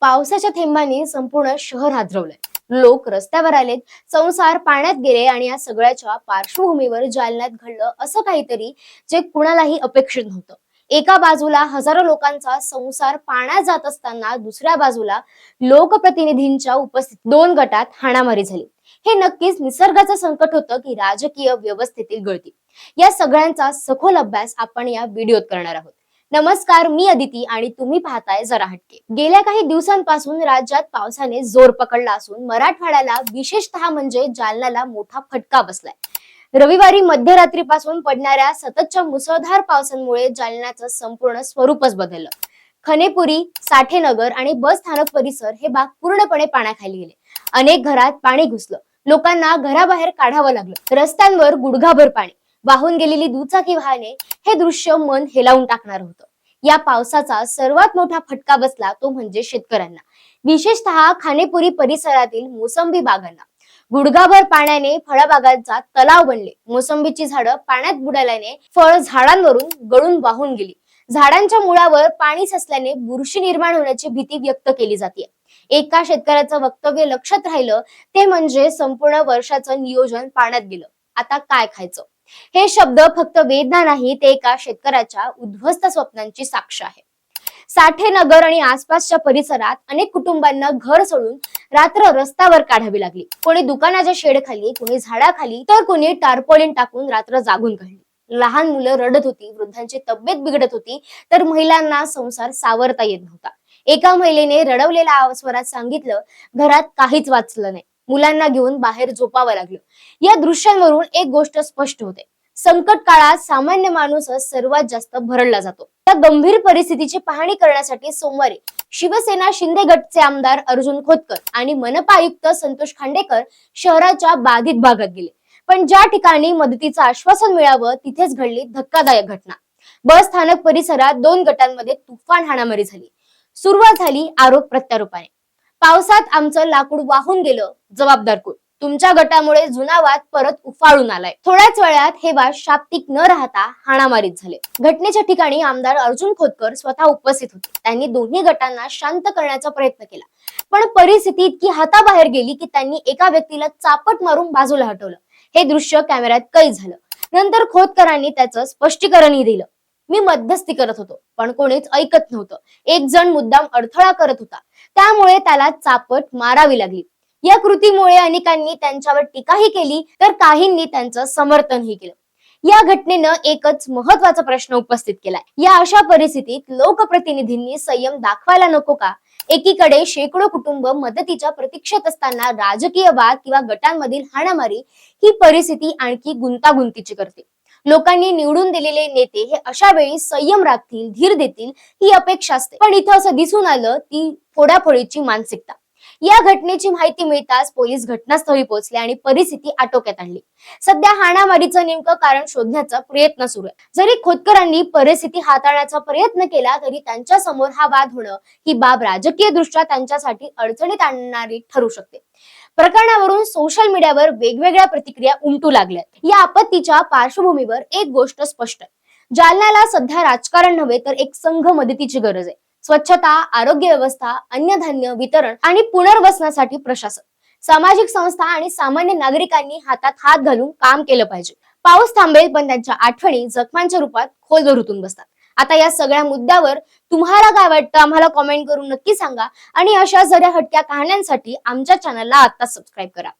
पावसाच्या थेंबांनी संपूर्ण शहर हादरवलंय. लोक रस्त्यावर आलेत संसार पाण्यात गेले आणि या सगळ्याच्या पार्श्वभूमीवर जालन्यात घडलं असं काहीतरी जे कुणालाही अपेक्षित नव्हतं. एका बाजूला हजारो लोकांचा संसार पाण्यात जात असताना दुसऱ्या बाजूला लोकप्रतिनिधींच्या उपस्थित दोन गटात हाणामारी झाली. हे नक्कीच निसर्गाचं संकट होतं की राजकीय व्यवस्थेतील गळती. या सगळ्यांचा सखोल अभ्यास आपण या व्हिडिओत करणार आहोत. नमस्कार मी अदिती आणि तुम्ही पाहताय जरा हटके. गेल्या काही दिवसांपासून राज्यात पावसाने जोर पकडला असून मराठवाड्याला विशेषतः म्हणजे जालन्याला मोठा फटका बसलाय. रविवारी मध्यरात्रीपासून पडणाऱ्या सततच्या मुसळधार पावसामुळे जालन्याचं संपूर्ण स्वरूपच बदललं. खनेपुरी साठेनगर आणि बस स्थानक परिसर हे भाग पूर्णपणे पाण्याखाली गेले. अनेक घरात पाणी घुसलं. लोकांना घराबाहेर काढावं लागलं. रस्त्यांवर गुडघाभर पाणी. वाहून गेलेली दुचाकी वाहने हे दृश्य मन हेलावून टाकणार होतं. या पावसाचा सर्वात मोठा फटका बसला तो म्हणजे शेतकऱ्यांना. विशेषतः खानेपुरी परिसरातील मोसंबी बागांना. गुडघाभर पाण्याने फळबागांचा तलाव बनले. मोसंबीची झाडं पाण्यात बुडाल्याने फळ झाडांवरून गळून वाहून गेली. झाडांच्या मुळावर पाणी साचल्याने बुरशी निर्माण होण्याची भीती व्यक्त केली जाते. एका शेतकऱ्याचं वक्तव्य लक्षात राहिलं ते म्हणजे संपूर्ण वर्षाचं नियोजन पाण्यात गेलं. आता काय खायचं? हे शब्द फक्त वेदना नाही ते एका शेतकऱ्याच्या उद्ध्वस्त स्वप्नांची साक्ष आहे. साठे नगर आणि आसपासच्या परिसरात अनेक कुटुंबांना घर सोडून रात्र रस्त्यावर काढावी लागली. कोणी दुकानाच्या शेडखाली कोणी झाडाखाली तर कोणी टार्पोलिन टाकून रात्र जागून काढली. लहान मुलं रडत होती वृद्धांची तब्येत बिघडत होती तर महिलांना संसार सावरता येत नव्हता. एका महिलेने रडवलेल्या स्वरात सांगितलं घरात काहीच वाचलं नाही. मुलांना घेऊन बाहेर झोपावं लागलं. या दृश्यांवरून एक गोष्ट स्पष्ट होते. संकट काळात सामान्य माणूसच सर्वात जास्त भरडला जातो. त्या गंभीर परिस्थितीची पाहणी करण्यासाठी सोमवारी शिवसेना शिंदे गटचे आमदार अर्जुन खोतकर आणि मनपा आयुक्त संतोष खांडेकर शहराच्या बाधित भागात गेले. पण ज्या ठिकाणी मदतीचं आश्वासन मिळावं तिथेच घडली धक्कादायक घटना. बस स्थानक परिसरात दोन गटांमध्ये तुफान हाणामारी झाली. सुरुवात झाली आरोप प्रत्यारोपाने. पावसात आमचं लाकूड वाहून गेलं जबाबदार कोण? तुमच्या गटामुळे जुना वाद परत उफाळून आलाय. थोड्याच वेळात हे वाद शाब्दिक न राहता हाणामारीत झाले. घटनेच्या ठिकाणी आमदार अर्जुन खोतकर स्वतः उपस्थित होते. त्यांनी दोन्ही गटांना शांत करण्याचा प्रयत्न केला. पण परिस्थिती इतकी हाताबाहेर गेली की त्यांनी एका व्यक्तीला चापट मारून बाजूला हटवलं. हे दृश्य कॅमेऱ्यात कैद झालं. नंतर खोतकरांनी त्याचं स्पष्टीकरणही दिलं. मी मध्यस्थी करत होतो पण कोणीच ऐकत नव्हतं. एक जण मुद्दाम अडथळा करत होता. त्यामुळे त्याला चापट मारावी लागली. या कृतीमुळे अनेकांनी त्यांच्यावर टीकाही केली तर काहींनी त्यांचं समर्थनही केलं. या घटनेनं एकच महत्त्वाचा प्रश्न उपस्थित केलाय या अशा परिस्थितीत लोकप्रतिनिधींनी संयम दाखवायला नको का? एकीकडे शेकडो कुटुंब मदतीच्या प्रतीक्षेत असताना राजकीय वाद किंवा गटांमधील हाणामारी ही परिस्थिती आणखी गुंतागुंतीची करते. लोकांनी निवडून दिलेले नेते हे अशा वेळी संयम राखतील धीर देतील ही अपेक्षा असते. पण इथं असं दिसून आलं ती फोडाफोडीची मानसिकता. या घटनेची माहिती मिळताच पोलीस घटनास्थळी पोहोचले आणि परिस्थिती आटोक्यात आणली. सध्या हाणामारीचं नेमकं कारण शोधण्याचा प्रयत्न सुरू आहे. जरी खोतकरांनी परिस्थिती हाताळण्याचा प्रयत्न केला तरी त्यांच्यासमोर हा वाद होणं ही बाब राजकीय दृष्ट्या त्यांच्यासाठी अडचणीत आणणारी ठरू शकते. प्रकरणावरून सोशल मीडियावर वेगवेगळ्या प्रतिक्रिया उमटू लागल्यात. या आपत्तीच्या पार्श्वभूमीवर एक गोष्ट स्पष्ट आहे. जालन्याला सध्या राजकारण नव्हे तर एक संघ मदतीची गरज आहे. स्वच्छता आरोग्य व्यवस्था अन्नधान्य वितरण आणि पुनर्वसनासाठी प्रशासन. सामाजिक संस्था आणि सामान्य नागरिकांनी हातात हात घालून काम केलं पाहिजे. पाऊस थांबेल पण त्यांच्या आठवणी जखमांच्या रूपात खोलवर रुतून बसतात. आता या सगळ्या मुद्द्यावर तुम्हाला काय वाटतं? आम्हाला कॉमेंट करून नक्की सांगा. आणि अशा जऱ्या हटक्या कहाण्यांसाठी आमच्या चॅनलला आता सबस्क्राईब करा.